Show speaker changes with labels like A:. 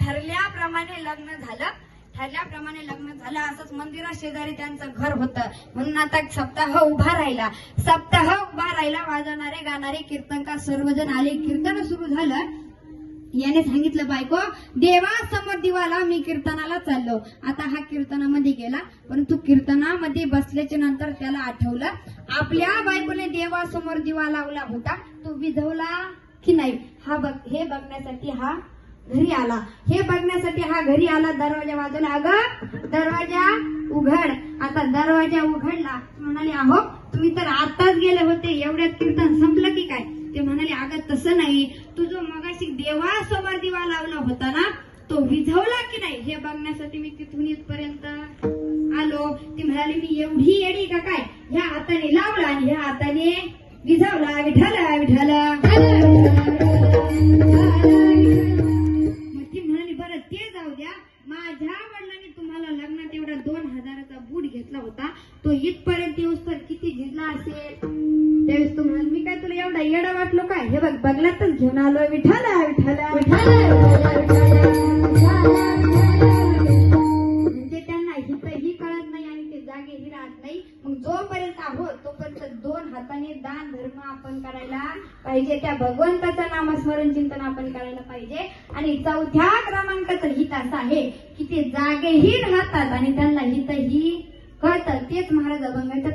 A: ठरल्याप्रमाणे लग्न झालं. ठरल्याप्रमाणे लग्न झालं. असंच मंदिरा शेजारी त्यांचं घर होतं. म्हणून आता सप्ताह उभा राहिला. सप्ताह उभा राहिला. वाजवणारे गाणारे कीर्तनकार सर्वजण आले. कीर्तन सुरू झालं. याने सांगितलं बायको देवा समोर दिवाला मी कीर्तनाला चाललो. आता हा कीर्तनामध्ये गेला. परंतु कीर्तनामध्ये बसल्याच्या नंतर त्याला आठवलं आपल्या बायकोने देवासमोर दिवा लावला होता. तो विझवला की नाही? हा बघ हे बघण्यासाठी हा घरी आला. हे बघण्यासाठी हा घरी आला दरवाजा वाजवला अगं दरवाजा उघड. आता दरवाजा उघडला. म्हणाले अहो तुम्ही तर आताच गेले होते. एवढ्यात कीर्तन संपलं की काय? ते म्हणाले अगं तसं नाही. तुझं मगाशी देवासमोर दिवा लावला होता ना तो विझवला की नाही? हे बघण्यासाठी मी तिथून इथपर्यंत आलो. ती म्हणाली मी एवढी येडी का काय? ह्या हाताने लावला आणि ह्या हाताने विझवला विठाला विठाला माझ्या वडिलांनी तुम्हाला लग्नात एवढा दोन हजाराचा बूट घेतला होता. तो इथपर्यंत येऊस तर किती घेतला असेल? त्यावेळेस तू म्हणाल मी काय तुला एवढा येडा वाटलो काय? हे बघ बगलातच घेऊन आलोय विठाला विठाला विठाला नाही. मग जोपर्यंत आहोत तोपर्यंत दोन हाताने दान धर्म आपण करायला पाहिजे. त्या भगवंताचं नामस्मरण चिंतन आपण करायला पाहिजे. आणि चौथ्या क्रमांकाचं हित असं आहे की ते जागेही राहतात आणि त्यांना हितही कळतं. तेच महाराज
B: अभंगाच्या